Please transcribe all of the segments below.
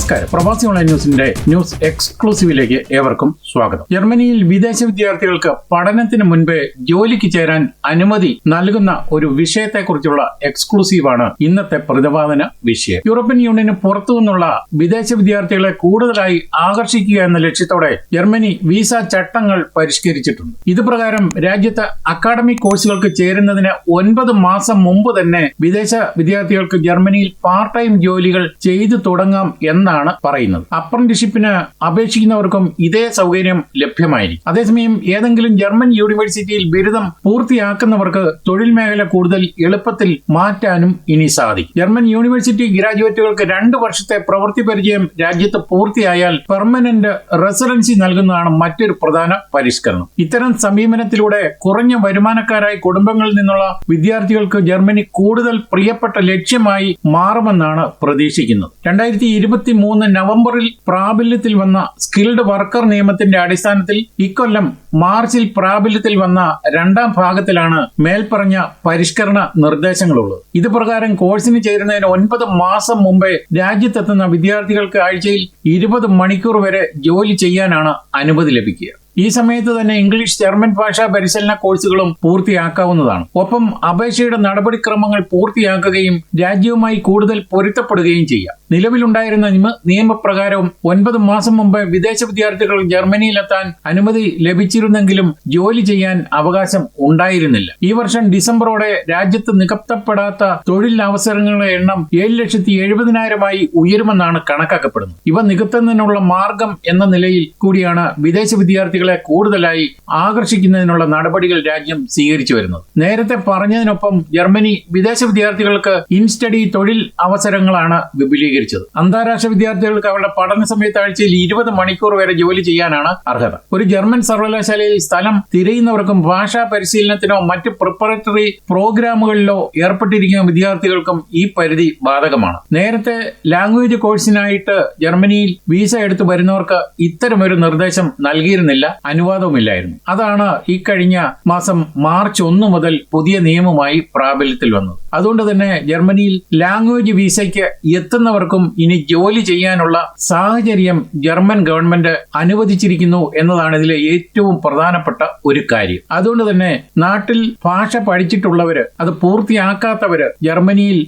നമസ്കാരം. പ്രവാസി ഓൺലൈൻ ന്യൂസിന്റെ ന്യൂസ് എക്സ്ക്ലൂസീവിലേക്ക് ഏവർക്കും സ്വാഗതം. ജർമ്മനിയിൽ വിദേശ വിദ്യാർത്ഥികൾക്ക് പഠനത്തിന് മുൻപേ ജോലിക്ക് ചേരാൻ അനുമതി നൽകുന്ന ഒരു വിഷയത്തെക്കുറിച്ചുള്ള എക്സ്ക്ലൂസീവാണ് ഇന്നത്തെ പ്രതിപാദന വിഷയം. യൂറോപ്യൻ യൂണിയന് പുറത്തു നിന്നുള്ള വിദേശ വിദ്യാർത്ഥികളെ കൂടുതലായി ആകർഷിക്കുക എന്ന ലക്ഷ്യത്തോടെ ജർമ്മനി വിസ ചട്ടങ്ങൾ പരിഷ്കരിച്ചിട്ടുണ്ട്. ഇതുപ്രകാരം രാജ്യത്ത് അക്കാഡമിക് കോഴ്സുകൾക്ക് ചേരുന്നതിന് ഒൻപത് മാസം മുമ്പ് തന്നെ വിദേശ വിദ്യാർത്ഥികൾക്ക് ജർമ്മനിയിൽ പാർട്ട് ടൈം ജോലികൾ ചെയ്തു തുടങ്ങാം എന്നാണ് പറയുന്നത്. അപ്രന്റിഷിപ്പിന് അപേക്ഷിക്കുന്നവർക്കും ഇതേ സൗകര്യം ലഭ്യമായിരിക്കും. അതേസമയം ഏതെങ്കിലും ജർമ്മൻ യൂണിവേഴ്സിറ്റിയിൽ ബിരുദം പൂർത്തിയാക്കുന്നവർക്ക് തൊഴിൽ മേഖല കൂടുതൽ എളുപ്പത്തിൽ മാറ്റാനും ഇനി സാധിക്കും. ജർമ്മൻ യൂണിവേഴ്സിറ്റി ഗ്രാജുവേറ്റുകൾക്ക് രണ്ട് വർഷത്തെ പ്രവൃത്തി പരിചയം രാജ്യത്ത് പൂർത്തിയായാൽ പെർമനന്റ് റെസിഡൻസി നൽകുന്നതാണ് മറ്റൊരു പ്രധാന പരിഷ്കരണം. ഇത്തരം സമീപനത്തിലൂടെ കുറഞ്ഞ വരുമാനക്കാരായ കുടുംബങ്ങളിൽ നിന്നുള്ള വിദ്യാർത്ഥികൾക്ക് ജർമ്മനി കൂടുതൽ പ്രിയപ്പെട്ട ലക്ഷ്യമായി മാറുമെന്നാണ് പ്രതീക്ഷിക്കുന്നത്. രണ്ടായിരത്തി ഇരുപത്തി മൂന്ന് നവംബറിൽ പ്രാബല്യത്തിൽ വന്ന സ്കിൽഡ് വർക്കർ നിയമത്തിന്റെ അടിസ്ഥാനത്തിൽ ഇക്കൊല്ലം മാർച്ചിൽ പ്രാബല്യത്തിൽ വന്ന രണ്ടാം ഭാഗത്തിലാണ് മേൽപ്പറഞ്ഞ പരിഷ്കരണ നിർദ്ദേശങ്ങളുള്ളത്. ഇത് പ്രകാരം കോഴ്സിന് ചേരുന്നതിന് ഒൻപത് മാസം മുമ്പേ രാജ്യത്തെത്തുന്ന വിദ്യാർത്ഥികൾക്ക് ആഴ്ചയിൽ ഇരുപത് മണിക്കൂർ വരെ ജോലി ചെയ്യാനാണ് അനുമതി ലഭിക്കുക. ഈ സമയത്ത് തന്നെ ഇംഗ്ലീഷ് ജർമ്മൻ ഭാഷാ പരിശീലന കോഴ്സുകളും പൂർത്തിയാക്കാവുന്നതാണ്. ഒപ്പം അപേക്ഷയുടെ നടപടിക്രമങ്ങൾ പൂർത്തിയാക്കുകയും രാജ്യവുമായി കൂടുതൽ പൊരുത്തപ്പെടുകയും ചെയ്യാം. നിലവിലുണ്ടായിരുന്ന നിയമപ്രകാരം ഒൻപത് മാസം മുമ്പ് വിദേശ വിദ്യാർത്ഥികൾ ജർമ്മനിയിലെത്താൻ അനുമതി ലഭിച്ചിരുന്നെങ്കിലും ജോലി ചെയ്യാൻ അവകാശം ഉണ്ടായിരുന്നില്ല. ഈ വർഷം ഡിസംബറോടെ രാജ്യത്ത് നികത്തപ്പെടാത്ത തൊഴിൽ അവസരങ്ങളുടെ എണ്ണം ഏഴ് ലക്ഷത്തി എഴുപതിനായിരമായി ഉയരുമെന്നാണ് കണക്കാക്കപ്പെടുന്നത്. ഇവ നികത്തുന്നതിനുള്ള മാർഗം എന്ന നിലയിൽ കൂടിയാണ് വിദേശ വിദ്യാർത്ഥികളെ കൂടുതലായി ആകർഷിക്കുന്നതിനുള്ള നടപടികൾ രാജ്യം സ്വീകരിച്ചു വരുന്നത്. നേരത്തെ പറഞ്ഞതിനൊപ്പം ജർമ്മനി വിദേശ വിദ്യാർത്ഥികൾക്ക് ഇൻസ്റ്റഡി തൊഴിൽ അവസരങ്ങളാണ് വിപുലീകരിച്ചത്. അന്താരാഷ്ട്ര വിദ്യാർത്ഥികൾക്ക് അവരുടെ പഠന സമയത്ത് ആഴ്ചയിൽ ഇരുപത് മണിക്കൂർ വരെ ജോലി ചെയ്യാനാണ് അർഹത. ഒരു ജർമ്മൻ സർവകലാശാലയിൽ സ്ഥലം തിരയുന്നവർക്കും ഭാഷാ പരിശീലനത്തിനോ മറ്റ് പ്രിപ്പറേറ്ററി പ്രോഗ്രാമുകളിലോ ഏർപ്പെട്ടിരിക്കുന്ന വിദ്യാർത്ഥികൾക്കും ഈ പരിധി ബാധകമാണ്. നേരത്തെ ലാംഗ്വേജ് കോഴ്സിനായിട്ട് ജർമ്മനിയിൽ വിസ എടുത്തു വരുന്നവർക്ക് ഇത്തരമൊരു നിർദ്ദേശം നൽകിയിരുന്നില്ല. അനുവാദവുമില്ലായിരുന്നു. അതാണ് ഈ കഴിഞ്ഞ മാസം മാർച്ച് ഒന്ന് മുതൽ പുതിയ നിയമമായി പ്രാബല്യത്തിൽ വന്നത്. അതുകൊണ്ട് തന്നെ ജർമ്മനിയിൽ ലാംഗ്വേജ് വിസയ്ക്ക് എത്തുന്നവർക്കും ഇനി ജോലി ചെയ്യാനുള്ള സാഹചര്യം ജർമ്മൻ ഗവൺമെന്റ് അനുവദിച്ചിരിക്കുന്നു എന്നതാണ് ഇതിലെ ഏറ്റവും പ്രധാനപ്പെട്ട ഒരു കാര്യം. അതുകൊണ്ട് തന്നെ നാട്ടിൽ ഭാഷ പഠിച്ചിട്ടുള്ളവര് അത് പൂർത്തിയാക്കാത്തവര് ജർമ്മനിയിൽ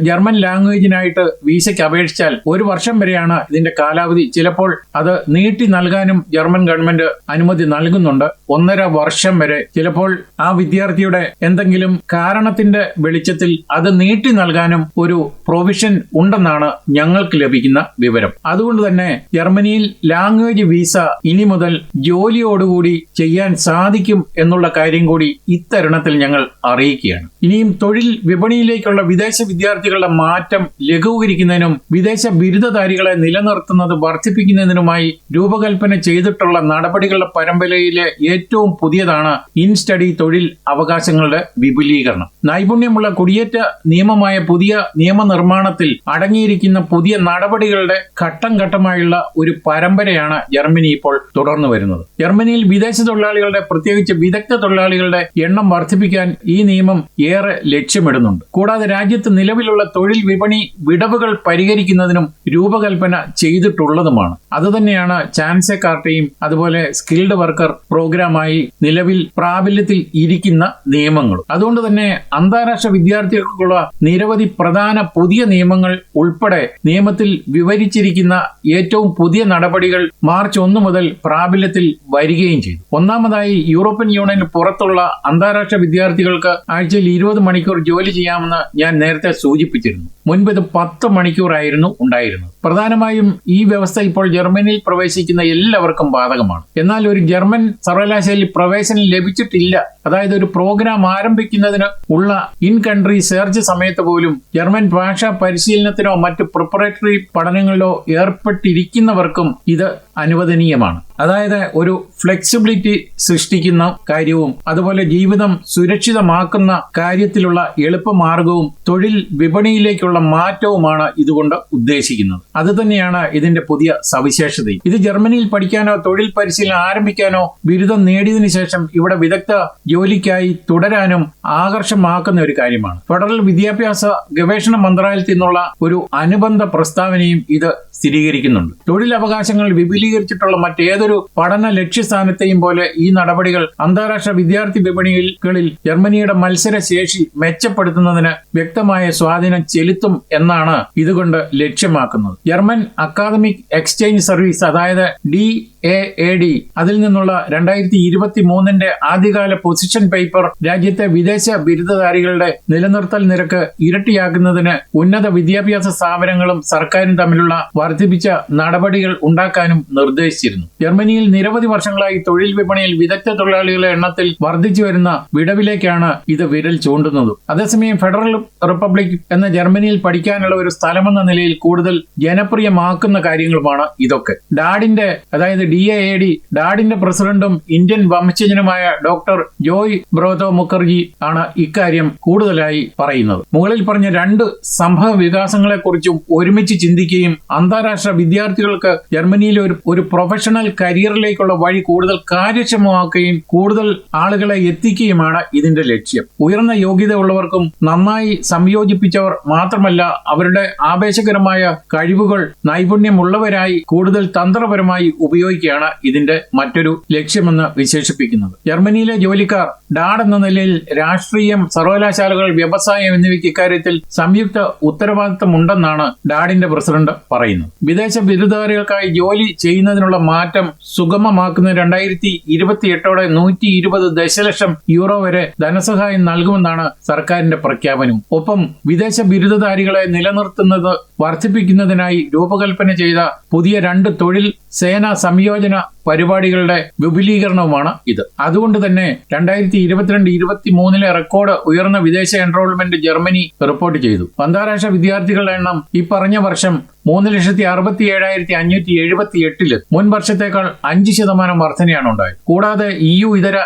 ജർമ്മൻ ലാംഗ്വേജിനായിട്ട് വിസയ്ക്ക് അപേക്ഷിച്ചാൽ ഒരു വർഷം വരെയാണ് ഇതിന്റെ കാലാവധി. ചിലപ്പോൾ അത് നീട്ടി നൽകാനും ജർമ്മൻ ഗവൺമെന്റ് അനുമതി നൽകുന്നുണ്ട്. ഒന്നര വർഷം വരെ. ചിലപ്പോൾ ആ വിദ്യാർത്ഥിയുടെ എന്തെങ്കിലും കാരണത്തിന്റെ വെളിച്ചത്തിൽ അത് നീട്ടി നൽകാനും ഒരു പ്രൊവിഷൻ ഉണ്ടെന്നാണ് ഞങ്ങൾക്ക് ലഭിക്കുന്ന വിവരം. അതുകൊണ്ട് തന്നെ ജർമ്മനിയിൽ ലാംഗ്വേജ് വീസ ഇനി മുതൽ ജോലിയോടുകൂടി ചെയ്യാൻ സാധിക്കും എന്നുള്ള കാര്യം കൂടി ഇത്തരുണത്തിൽ ഞങ്ങൾ അറിയിക്കുകയാണ്. ഇനിയും തൊഴിൽ വിപണിയിലേക്കുള്ള വിദേശ വിദ്യാർത്ഥികളുടെ മാറ്റം ലഘൂകരിക്കുന്നതിനും വിദേശ ബിരുദധാരികളെ നിലനിർത്തുന്നത് വർദ്ധിപ്പിക്കുന്നതിനുമായി രൂപകൽപ്പന ചെയ്തിട്ടുള്ള നടപടികളുടെ പരമ്പരയിലെ ഏറ്റവും പുതിയതാണ് ഇൻ സ്റ്റഡി തൊഴിൽ അവകാശങ്ങളുടെ വിപുലീകരണം. നൈപുണ്യമുള്ള കുടിയേറ്റ നിയമമായ പുതിയ നിയമനിർമ്മാണത്തിൽ അടങ്ങിയിരിക്കുന്ന പുതിയ നടപടികളുടെ ഘട്ടം ഘട്ടമായുള്ള ഒരു പരമ്പരയാണ് ജർമ്മനി ഇപ്പോൾ തുടർന്നു വരുന്നത്. ജർമ്മനിയിൽ വിദേശ തൊഴിലാളികളുടെ പ്രത്യേകിച്ച് വിദഗ്ധ തൊഴിലാളികളുടെ എണ്ണം വർദ്ധിപ്പിക്കാൻ ഈ നിയമം ഏറെ ലക്ഷ്യമിടുന്നുണ്ട്. കൂടാതെ രാജ്യത്ത് നിലവിലുള്ള തൊഴിൽ വിപണി വിടവുകൾ പരിഹരിക്കുന്നതിനും രൂപകൽപ്പന ചെയ്തിട്ടുള്ളതുമാണ്. അതുതന്നെയാണ് ചാൻസെ കാർട്ടയും അതുപോലെ സ്കിൽഡ് വർക്കർ പ്രോഗ്രാമായി നിലവിൽ പ്രാബല്യത്തിൽ ഇരിക്കുന്ന നിയമങ്ങളും. അതുകൊണ്ട് തന്നെ അന്താരാഷ്ട്ര വിദ്യാർത്ഥികൾക്കുള്ള നിരവധി പ്രധാന പുതിയ നിയമങ്ങൾ ഉൾപ്പെടെ നിയമത്തിൽ വിവരിച്ചിരിക്കുന്ന ഏറ്റവും പുതിയ നടപടികൾ മാർച്ച് ഒന്ന് മുതൽ പ്രാബല്യത്തിൽ വരികയും ചെയ്തു. ഒന്നാമതായി യൂറോപ്യൻ യൂണിയന് പുറത്തുള്ള അന്താരാഷ്ട്ര വിദ്യാർത്ഥികൾക്ക് ആഴ്ചയിൽ ഇരുപത് മണിക്കൂർ ജോലി ചെയ്യാമെന്ന് ഞാൻ നേരത്തെ സൂചിപ്പിച്ചിരുന്നു. മുൻപ് ഇത് പത്ത് മണിക്കൂറായിരുന്നു ഉണ്ടായിരുന്നത്. പ്രധാനമായും ഈ വ്യവസ്ഥ ഇപ്പോൾ ജർമ്മനിയിൽ പ്രവേശിക്കുന്ന എല്ലാവർക്കും ബാധകമാണ്. എന്നാൽ ഒരു ജർമ്മൻ സർവകലാശാലയിൽ പ്രവേശനം ലഭിച്ചിട്ടില്ല. അതായത് ഒരു പ്രോഗ്രാം ആരംഭിക്കുന്നതിന് ഉള്ള ഇൻ കൺട്രി സെർച്ച് സമയത്ത് പോലും ജർമ്മൻ ഭാഷാ പരിശീലനത്തിനോ മറ്റ് പ്രിപ്പറേറ്ററി പഠനങ്ങളിലോ ഏർപ്പെട്ടിരിക്കുന്നവർക്കും ഇത് അനുവദനീയമാണ്. അതായത് ഒരു ഫ്ലെക്സിബിലിറ്റി സൃഷ്ടിക്കുന്ന കാര്യവും അതുപോലെ ജീവിതം സുരക്ഷിതമാക്കുന്ന കാര്യത്തിലുള്ള എളുപ്പമാർഗവും തൊഴിൽ വിപണിയിലേക്കുള്ള മാറ്റവുമാണ് ഇതുകൊണ്ട് ഉദ്ദേശിക്കുന്നത്. അത് തന്നെയാണ് ഇതിന്റെ പുതിയ സവിശേഷത ഇത് ജർമ്മനിയിൽ പഠിക്കാനോ തൊഴിൽ പരിശീലനം ആരംഭിക്കാനോ ബിരുദം നേടിയതിനു ശേഷം ഇവിടെ വിദഗ്ധ ജോലിക്കായി തുടരാനും ആകർഷമാക്കുന്ന ഒരു കാര്യമാണ്. ഫെഡറൽ വിദ്യാഭ്യാസ ഗവേഷണ മന്ത്രാലയത്തിൽ നിന്നുള്ള ഒരു അനുബന്ധ പ്രസ്താവനയും ഇത് സ്ഥിരീകരിക്കുന്നുണ്ട്. തൊഴിലവകാശങ്ങൾ വിപുലീകരിച്ചിട്ടുള്ള മറ്റേതൊരു പഠന ലക്ഷ്യസ്ഥാനത്തെയും പോലെ ഈ നടപടികൾ അന്താരാഷ്ട്ര വിദ്യാർത്ഥി വിപണികളിൽ ജർമ്മനിയുടെ മത്സരശേഷി മെച്ചപ്പെടുത്തുന്നതിന് വ്യക്തമായ സ്വാധീനം ചെലുത്തും എന്നാണ് ഇതുകൊണ്ട് ലക്ഷ്യമാക്കുന്നത്. ജർമ്മൻ അക്കാദമിക് എക്സ്ചേഞ്ച് സർവീസ് അതായത് ഡി എ എ ഡി അതിൽ നിന്നുള്ള രണ്ടായിരത്തി ഇരുപത്തി മൂന്നിന്റെ ആദ്യകാല പൊസിഷൻ പേപ്പർ രാജ്യത്തെ വിദേശ ബിരുദധാരികളുടെ നിലനിർത്തൽ നിരക്ക് ഇരട്ടിയാക്കുന്നതിന് ഉന്നത വിദ്യാഭ്യാസ സ്ഥാപനങ്ങളും സർക്കാരും തമ്മിലുള്ള വർദ്ധിപ്പിച്ച നടപടികൾ ഉണ്ടാക്കാനും നിർദ്ദേശിച്ചിരുന്നു. ജർമ്മനിയിൽ നിരവധി വർഷങ്ങളായി തൊഴിൽ വിപണിയിൽ വിദഗ്ധ തൊഴിലാളികളുടെ എണ്ണത്തിൽ വർദ്ധിച്ചു വരുന്ന വിടവിലേക്കാണ് ഇത് വിരൽ ചൂണ്ടുന്നത്. അതേസമയം ഫെഡറൽ റിപ്പബ്ലിക് എന്ന ജർമ്മനിയിൽ പഠിക്കാനുള്ള ഒരു സ്ഥലമെന്ന നിലയിൽ കൂടുതൽ ജനപ്രിയമാക്കുന്ന കാര്യങ്ങളുമാണ് ഇതൊക്കെ. ഡാഡിന്റെ അതായത് ഡി എ ഡി ഡാഡിന്റെ പ്രസിഡന്റും ഇന്ത്യൻ വംശജനുമായ ഡോക്ടർ ജോയ് ബ്രോതോ മുഖർജി ആണ് ഇക്കാര്യം കൂടുതലായി പറയുന്നത്. മുകളിൽ പറഞ്ഞ രണ്ട് സംഭവ വികാസങ്ങളെക്കുറിച്ചും ഒരുമിച്ച് ചിന്തിക്കുകയും അന്താരാഷ്ട്ര വിദ്യാർത്ഥികൾക്ക് ജർമ്മനിയിലെ ഒരു ഒരു പ്രൊഫഷണൽ കരിയറിലേക്കുള്ള വഴി കൂടുതൽ കാര്യക്ഷമമാക്കുകയും കൂടുതൽ ആളുകളെ എത്തിക്കുകയുമാണ് ഇതിന്റെ ലക്ഷ്യം. ഉയർന്ന യോഗ്യത ഉള്ളവർക്കും നന്നായി സംയോജിപ്പിച്ചവർ മാത്രമല്ല അവരുടെ ആവേശകരമായ കഴിവുകൾ നൈപുണ്യമുള്ളവരായി കൂടുതൽ തന്ത്രപരമായി ഉപയോഗിക്കുകയാണ് ഇതിന്റെ മറ്റൊരു ലക്ഷ്യമെന്ന് വിശേഷിപ്പിക്കുന്നത്. ജർമ്മനിയിലെ ജോലിക്കാർ ഡാഡ് എന്ന നിലയിൽ രാഷ്ട്രീയം സർവകലാശാലകൾ വ്യവസായം എന്നിവയ്ക്ക് ഇക്കാര്യത്തിൽ സംയുക്ത ഉത്തരവാദിത്തമുണ്ടെന്നാണ് ഡാഡിന്റെ പ്രസിഡന്റ് പറയുന്നത്. വിദേശ ബിരുദധാരികൾക്കായി ജോലി ചെയ്യുന്നതിനുള്ള മാറ്റം സുഗമമാക്കുന്ന രണ്ടായിരത്തി ഇരുപത്തിയെട്ടോടെ നൂറ്റി ഇരുപത് ദശലക്ഷം യൂറോ വരെ ധനസഹായം നൽകുമെന്നാണ് സർക്കാരിന്റെ പ്രഖ്യാപനം. ഒപ്പം വിദേശ ബിരുദധാരികളെ നിലനിർത്തുന്നത് വർദ്ധിപ്പിക്കുന്നതിനായി രൂപകൽപ്പന ചെയ്ത പുതിയ രണ്ട് തൊഴിൽ സേനാ സംയോജന പരിപാടികളുടെ വിപുലീകരണവുമാണ് ഇത്. അതുകൊണ്ട് തന്നെ രണ്ടായിരത്തി ഇരുപത്തിരണ്ട് ഇരുപത്തി മൂന്നിലെ റെക്കോർഡ് ഉയർന്ന വിദേശ എൻറോൾമെന്റ് ജർമ്മനി റിപ്പോർട്ട് ചെയ്തു. അന്താരാഷ്ട്ര വിദ്യാർത്ഥികളുടെ എണ്ണം ഈ പറഞ്ഞ വർഷം മൂന്ന് ലക്ഷത്തി അറുപത്തി ഏഴായിരത്തി അഞ്ഞൂറ്റി എഴുപത്തി എട്ടിൽ മുൻ വർഷത്തേക്കാൾ അഞ്ച് ശതമാനം വർധനയാണ് ഉണ്ടായത്. കൂടാതെ ഇ യു ഇതര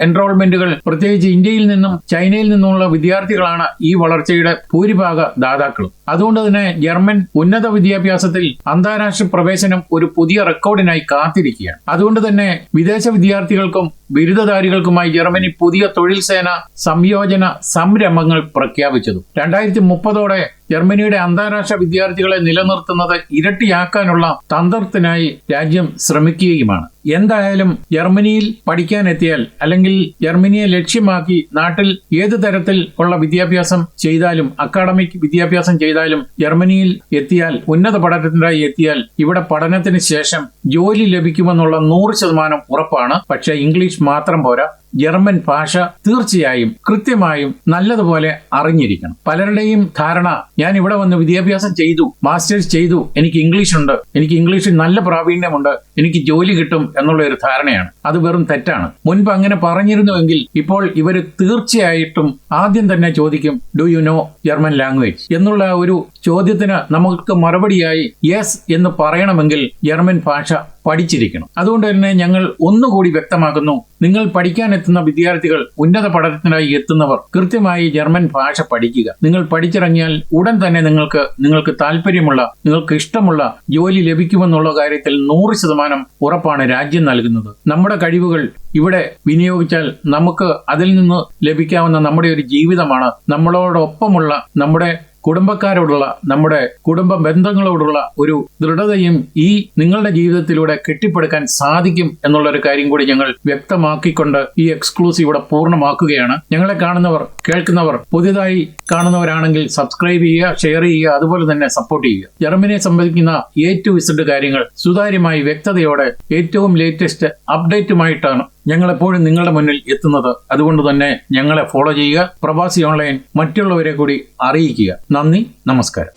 എൻറോൾമെന്റുകൾ പ്രത്യേകിച്ച് ഇന്ത്യയിൽ നിന്നും ചൈനയിൽ നിന്നുമുള്ള വിദ്യാർത്ഥികളാണ് ഈ വളർച്ചയുടെ ഭൂരിഭാഗ ദാതാക്കളും. അതുകൊണ്ട് തന്നെ ജർമ്മൻ ഉന്നത വിദ്യാഭ്യാസത്തിൽ അന്താരാഷ്ട്ര പ്രവേശനം ഒരു പുതിയ റെക്കോർഡിനായി കാത്തിരിക്കുകയാണ്. അതുകൊണ്ട് തന്നെ വിദേശ വിദ്യാർത്ഥികൾക്കും ബിരുദധാരികൾക്കുമായി ജർമ്മനി പുതിയ തൊഴിൽ സേന സംയോജന സംരംഭങ്ങൾ പ്രഖ്യാപിച്ചതും. രണ്ടായിരത്തി മുപ്പതോടെ ജർമ്മനിയുടെ അന്താരാഷ്ട്ര വിദ്യാർത്ഥികളെ നിലനിർത്തുന്നത് ഇരട്ടിയാക്കാനുള്ള തന്ത്രത്തിനായി രാജ്യം ശ്രമിക്കുകയുമാണ്. എന്തായാലും ജർമ്മനിയിൽ പഠിക്കാനെത്തിയാൽ അല്ലെങ്കിൽ ജർമ്മനിയെ ലക്ഷ്യമാക്കി നാട്ടിൽ ഏതു തരത്തിൽ ഉള്ള വിദ്യാഭ്യാസം ചെയ്താലും അക്കാഡമിക് വിദ്യാഭ്യാസം ചെയ്താലും ജർമ്മനിയിൽ എത്തിയാൽ ഉന്നത പഠനത്തിനായി എത്തിയാൽ ഇവിടെ പഠനത്തിന് ശേഷം ജോലി ലഭിക്കുമെന്നുള്ള നൂറ് ശതമാനം ഉറപ്പാണ്. പക്ഷേ ഇംഗ്ലീഷ് മാത്രം പോരാ ജർമ്മൻ ഭാഷ തീർച്ചയായും കൃത്യമായും നല്ലതുപോലെ അറിഞ്ഞിരിക്കണം. പലരുടെയും ധാരണ ഞാൻ ഇവിടെ വന്ന് വിദ്യാഭ്യാസം ചെയ്തു മാസ്റ്റേഴ്സ് ചെയ്തു എനിക്ക് ഇംഗ്ലീഷ് ഉണ്ട് എനിക്ക് ഇംഗ്ലീഷിൽ നല്ല പ്രാവീണ്യമുണ്ട് എനിക്ക് ജോലി കിട്ടും എന്നുള്ള ഒരു ധാരണയാണ്. അത് വെറും തെറ്റാണ്. മുൻപ് അങ്ങനെ പറഞ്ഞിരുന്നുവെങ്കിൽ ഇപ്പോൾ ഇവർ തീർച്ചയായിട്ടും ആദ്യം തന്നെ ചോദിക്കും do you know German language എന്നുള്ള ഒരു ചോദ്യത്തിന് നമുക്ക് മറുപടിയായി യെസ് എന്ന് പറയണമെങ്കിൽ ജർമ്മൻ ഭാഷ പഠിച്ചിരിക്കണം. അതുകൊണ്ട് തന്നെ ഞങ്ങൾ ഒന്നുകൂടി വ്യക്തമാക്കുന്നു നിങ്ങൾ പഠിക്കാൻ എത്തുന്ന വിദ്യാർത്ഥികൾ ഉന്നത പഠനത്തിനായി എത്തുന്നവർ കൃത്യമായി ജർമ്മൻ ഭാഷ പഠിക്കുക. നിങ്ങൾ പഠിച്ചിറങ്ങിയാൽ ഉടൻ തന്നെ നിങ്ങൾക്ക് നിങ്ങൾക്ക് താല്പര്യമുള്ള നിങ്ങൾക്ക് ഇഷ്ടമുള്ള ജോലി ലഭിക്കുമെന്നുള്ള കാര്യത്തിൽ നൂറ് ശതമാനം ഉറപ്പാണ് രാജ്യം നൽകുന്നത്. നമ്മുടെ കഴിവുകൾ ഇവിടെ വിനിയോഗിച്ചാൽ നമുക്ക് അതിൽ നിന്ന് ലഭിക്കാവുന്ന നമ്മുടെ ഒരു ജീവിതമാണ്. നമ്മളോടൊപ്പമുള്ള നമ്മുടെ കുടുംബക്കാരോടുള്ള നമ്മുടെ കുടുംബ ബന്ധങ്ങളോടുള്ള ഒരു ദൃഢതയും ഈ നിങ്ങളുടെ ജീവിതത്തിലൂടെ കെട്ടിപ്പടുക്കാൻ സാധിക്കും എന്നുള്ള ഒരു കാര്യം കൂടി ഞങ്ങൾ വ്യക്തമാക്കിക്കൊണ്ട് ഈ എക്സ്ക്ലൂസീവ് ഇവിടെ പൂർണമാക്കുകയാണ്. ഞങ്ങളെ കാണുന്നവർ കേൾക്കുന്നവർ പുതിയതായി കാണുന്നവരാണെങ്കിൽ സബ്സ്ക്രൈബ് ചെയ്യുക ഷെയർ ചെയ്യുക അതുപോലെ തന്നെ സപ്പോർട്ട് ചെയ്യുക. ജർമ്മനിയെ സംബന്ധിക്കുന്ന എ ടു വിസിഡ് കാര്യങ്ങൾ സുതാര്യമായി വ്യക്തതയോടെ ഏറ്റവും ലേറ്റസ്റ്റ് അപ്ഡേറ്റുമായിട്ടാണ് ഞങ്ങൾ എപ്പോഴും നിങ്ങളുടെ മുന്നിൽ എത്തുന്നത് അതുകൊണ്ട് തന്നെ ഞങ്ങളെ ഫോളോ ചെയ്യുക പ്രവാസി ഓൺലൈൻ മറ്റുള്ളവരെ കൂടി അറിയിക്കുക. നന്ദി നമസ്കാരം.